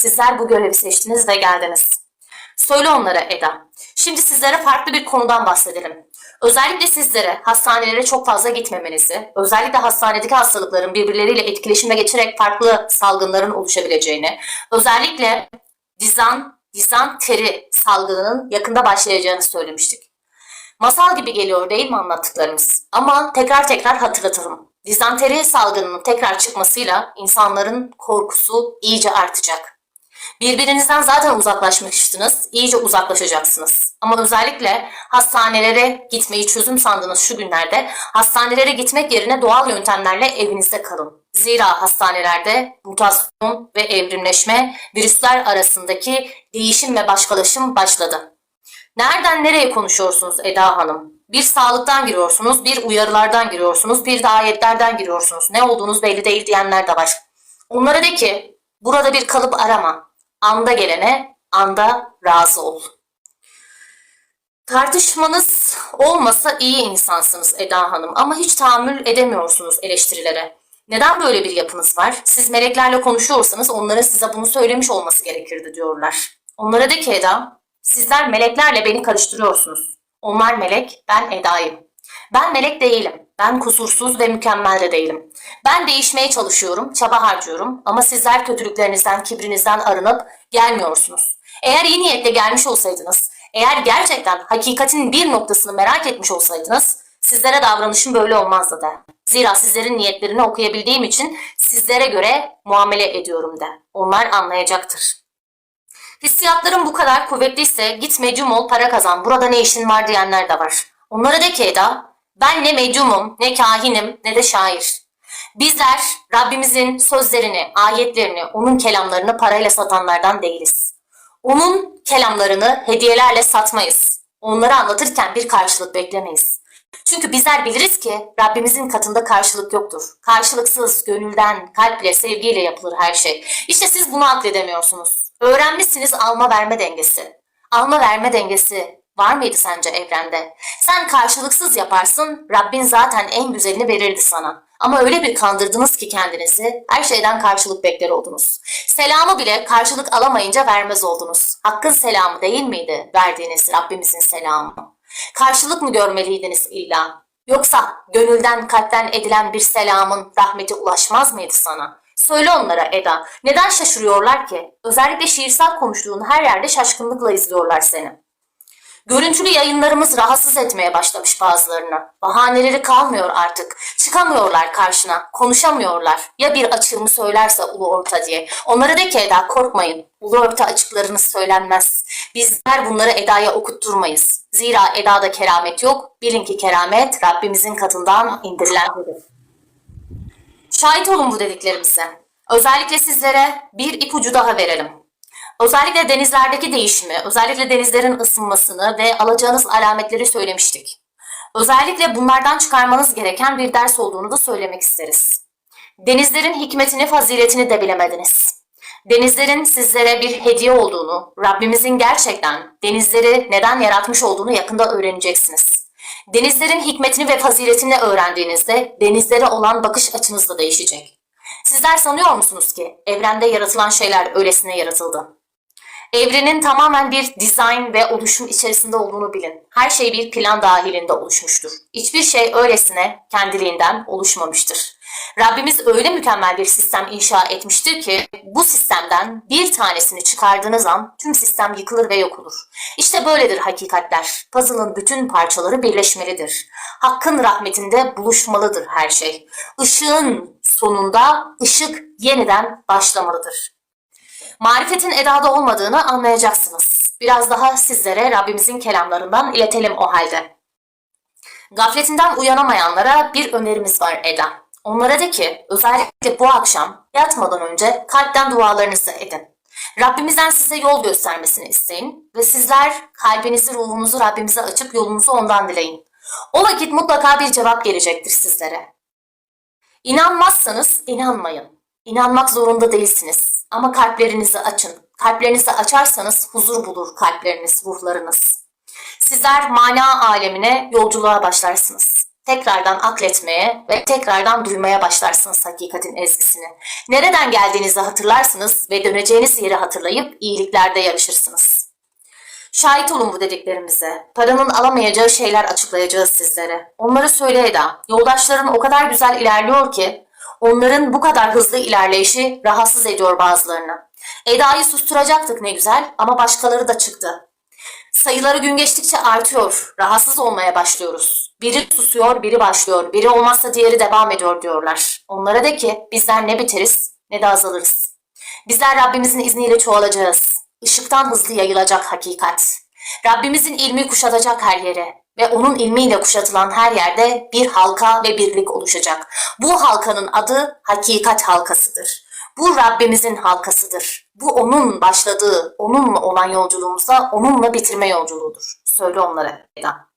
Sizler bu görevi seçtiniz ve geldiniz. Söyle onlara Eda. Şimdi sizlere farklı bir konudan bahsedelim. Özellikle sizlere hastanelere çok fazla gitmemenizi, özellikle hastanedeki hastalıkların birbirleriyle etkileşime geçerek farklı salgınların oluşabileceğini, özellikle dizan, dizanteri salgınının yakında başlayacağını söylemiştik. Masal gibi geliyor değil mi anlattıklarımız? Ama tekrar tekrar hatırlatalım. Dizanteri salgınının tekrar çıkmasıyla insanların korkusu iyice artacak. Birbirinizden zaten uzaklaşmıştınız, iyice uzaklaşacaksınız. Ama özellikle hastanelere gitmeyi çözüm sandığınız şu günlerde hastanelere gitmek yerine doğal yöntemlerle evinizde kalın. Zira hastanelerde mutasyon ve evrimleşme virüsler arasındaki değişim ve başkalaşım başladı. Nereden nereye konuşuyorsunuz Eda Hanım? Bir sağlıktan giriyorsunuz, bir uyarılardan giriyorsunuz, bir de giriyorsunuz. Ne olduğunuz belli değil diyenler de var. Onlara de ki burada bir kalıp arama. Anda gelene anda razı ol. Tartışmanız olmasa iyi insansınız Eda Hanım ama hiç tahammül edemiyorsunuz eleştirilere. Neden böyle bir yapınız var? Siz meleklerle konuşuyorsanız onların size bunu söylemiş olması gerekirdi diyorlar. Onlara de ki Eda, sizler meleklerle beni karıştırıyorsunuz. Onlar melek, ben Eda'yım. Ben melek değilim. Ben kusursuz ve mükemmel de değilim. Ben değişmeye çalışıyorum, çaba harcıyorum ama sizler kötülüklerinizden, kibrinizden arınıp gelmiyorsunuz. Eğer iyi niyetle gelmiş olsaydınız, eğer gerçekten hakikatin bir noktasını merak etmiş olsaydınız, sizlere davranışım böyle olmazdı da. Zira sizlerin niyetlerini okuyabildiğim için sizlere göre muamele ediyorum de. Onlar anlayacaktır. Hissiyatların bu kadar kuvvetliyse git medyum ol para kazan burada ne işin var diyenler de var. Onlara de ki Eda ben ne medyumum ne kahinim ne de şair. Bizler Rabbimizin sözlerini, ayetlerini, onun kelamlarını parayla satanlardan değiliz. Onun kelamlarını hediyelerle satmayız. Onları anlatırken bir karşılık beklemeyiz. Çünkü bizler biliriz ki Rabbimizin katında karşılık yoktur. Karşılıksız, gönülden, kalple, sevgiyle yapılır her şey. İşte siz bunu akledemiyorsunuz. Öğrenmişsiniz alma verme dengesi. Alma verme dengesi var mıydı sence evrende? Sen karşılıksız yaparsın, Rabbin zaten en güzelini verirdi sana. Ama öyle bir kandırdınız ki kendinizi, her şeyden karşılık bekler oldunuz. Selamı bile karşılık alamayınca vermez oldunuz. Hakkın selamı değil miydi verdiğiniz Rabbimizin selamı? Karşılık mı görmeliydiniz illa? Yoksa gönülden kalpten edilen bir selamın rahmeti ulaşmaz mıydı sana? Söyle onlara Eda, neden şaşırıyorlar ki? Özellikle şiirsel konuştuğun her yerde şaşkınlıkla izliyorlar seni. Görüntülü yayınlarımız rahatsız etmeye başlamış bazılarını. Bahaneleri kalmıyor artık. Çıkamıyorlar karşına, konuşamıyorlar. Ya bir açığımı söylerse ulu orta diye. Onlara de ki Eda korkmayın. Ulu orta açıklarınız söylenmez. Bizler bunları Eda'ya okutturmayız. Zira Eda'da keramet yok. Bilin ki keramet Rabbimizin katından indirilendir. Şahit olun bu dediklerimize. Özellikle sizlere bir ipucu daha verelim. Özellikle denizlerdeki değişimi, özellikle denizlerin ısınmasını ve alacağınız alametleri söylemiştik. Özellikle bunlardan çıkarmanız gereken bir ders olduğunu da söylemek isteriz. Denizlerin hikmetini, faziletini de bilemediniz. Denizlerin sizlere bir hediye olduğunu, Rabbimizin gerçekten denizleri neden yaratmış olduğunu yakında öğreneceksiniz. Denizlerin hikmetini ve faziletini öğrendiğinizde denizlere olan bakış açınız da değişecek. Sizler sanıyor musunuz ki evrende yaratılan şeyler öylesine yaratıldı? Evrenin tamamen bir dizayn ve oluşum içerisinde olduğunu bilin. Her şey bir plan dahilinde oluşmuştur. Hiçbir şey öylesine kendiliğinden oluşmamıştır. Rabbimiz öyle mükemmel bir sistem inşa etmiştir ki bu sistemden bir tanesini çıkardığınız an tüm sistem yıkılır ve yok olur. İşte böyledir hakikatler. Puzzle'ın bütün parçaları birleşmelidir. Hakkın rahmetinde buluşmalıdır her şey. Işığın sonunda ışık yeniden başlamalıdır. Marifetin edada olmadığını anlayacaksınız. Biraz daha sizlere Rabbimizin kelamlarından iletelim o halde. Gafletinden uyanamayanlara bir önerimiz var Eda. Onlara de ki özellikle bu akşam yatmadan önce kalpten dualarınızı edin. Rabbimizden size yol göstermesini isteyin ve sizler kalbinizi, ruhunuzu Rabbimize açıp yolunuzu ondan dileyin. O vakit mutlaka bir cevap gelecektir sizlere. İnanmazsanız inanmayın. İnanmak zorunda değilsiniz. Ama kalplerinizi açın. Kalplerinizi açarsanız huzur bulur kalpleriniz, ruhlarınız. Sizler mana alemine yolculuğa başlarsınız. Tekrardan akletmeye ve tekrardan duymaya başlarsınız hakikatin ezgisini. Nereden geldiğinizi hatırlarsınız ve döneceğiniz yeri hatırlayıp iyiliklerde yarışırsınız. Şahit olun bu dediklerimize. Paranın alamayacağı şeyler açıklayacağız sizlere. Onları söyle Eda. Yoldaşların o kadar güzel ilerliyor ki onların bu kadar hızlı ilerleyişi rahatsız ediyor bazılarını. Eda'yı susturacaktık ne güzel ama başkaları da çıktı. Sayıları gün geçtikçe artıyor. Rahatsız olmaya başlıyoruz. Biri susuyor, biri başlıyor. Biri olmazsa diğeri devam ediyor diyorlar. Onlara de ki bizler ne biteriz ne de azalırız. Bizler Rabbimizin izniyle çoğalacağız. Işıktan hızlı yayılacak hakikat. Rabbimizin ilmi kuşatacak her yere ve onun ilmiyle kuşatılan her yerde bir halka ve birlik oluşacak. Bu halkanın adı hakikat halkasıdır. Bu Rabbimizin halkasıdır. Bu onun başladığı, onunla olan yolculuğumuzda onunla bitirme yolculuğudur. Söyle onlara Eda.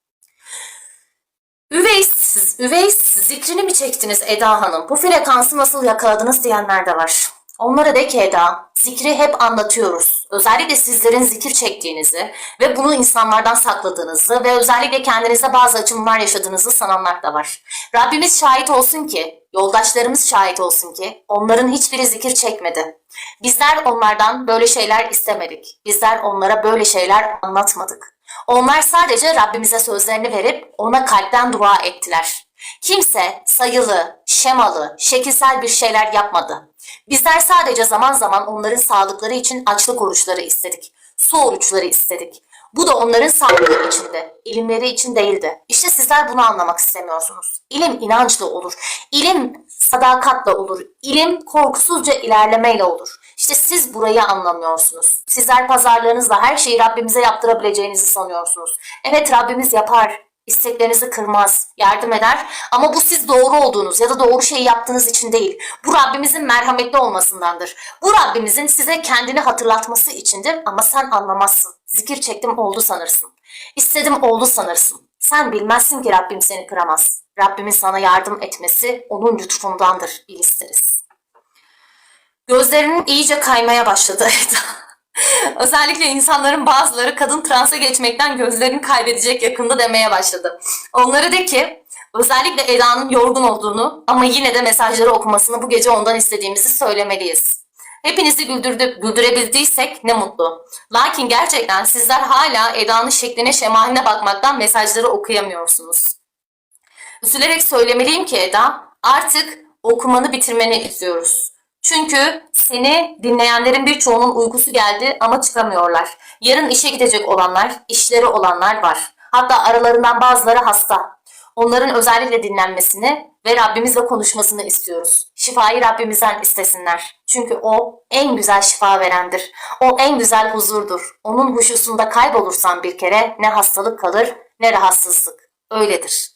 Üveys, Üveys zikrini mi çektiniz Eda Hanım? Bu frekansı nasıl yakaladınız diyenler de var. Onlara de ki Eda, zikri hep anlatıyoruz. Özellikle sizlerin zikir çektiğinizi ve bunu insanlardan sakladığınızı ve özellikle kendinize bazı açımlar yaşadığınızı sananlar da var. Rabbimiz şahit olsun ki, yoldaşlarımız şahit olsun ki onların hiçbiri zikir çekmedi. Bizler onlardan böyle şeyler istemedik. Bizler onlara böyle şeyler anlatmadık. Onlar sadece Rabbimize sözlerini verip ona kalpten dua ettiler. Kimse sayılı, şemalı, şekilsel bir şeyler yapmadı. Bizler sadece zaman zaman onların sağlıkları için açlık oruçları istedik. Su oruçları istedik. Bu da onların sağlığı içinde, ilimleri için değildi. İşte sizler bunu anlamak istemiyorsunuz. İlim inançla olur. İlim sadakatla olur. İlim korkusuzca ilerlemeyle olur. İşte siz burayı anlamıyorsunuz. Sizler pazarlarınızla her şeyi Rabbimize yaptırabileceğinizi sanıyorsunuz. Evet Rabbimiz yapar. İsteklerinizi kırmaz, yardım eder ama bu siz doğru olduğunuz ya da doğru şeyi yaptığınız için değil. Bu Rabbimizin merhametli olmasındandır. Bu Rabbimizin size kendini hatırlatması içindir ama sen anlamazsın. Zikir çektim oldu sanırsın. İstedim oldu sanırsın. Sen bilmezsin ki Rabbim seni kıramaz. Rabbimin sana yardım etmesi onun lütfundandır bil isteriz. Gözlerinin iyice kaymaya başladı. Özellikle insanların bazıları kadın transa geçmekten gözlerini kaybedecek yakında demeye başladı. Onlara de ki özellikle Eda'nın yorgun olduğunu ama yine de mesajları okumasını bu gece ondan istediğimizi söylemeliyiz. Hepinizi güldürdü, güldürebildiysek ne mutlu. Lakin gerçekten sizler hala Eda'nın şekline şemaline bakmaktan mesajları okuyamıyorsunuz. Üzülerek söylemeliyim ki Eda artık okumanı bitirmeni istiyoruz. Çünkü seni dinleyenlerin birçoğunun uykusu geldi ama çıkamıyorlar. Yarın işe gidecek olanlar, işleri olanlar var. Hatta aralarından bazıları hasta. Onların özellikle dinlenmesini ve Rabbimizle konuşmasını istiyoruz. Şifayı Rabbimizden istesinler. Çünkü O en güzel şifa verendir. O en güzel huzurdur. Onun huşusunda kaybolursan bir kere ne hastalık kalır ne rahatsızlık. Öyledir.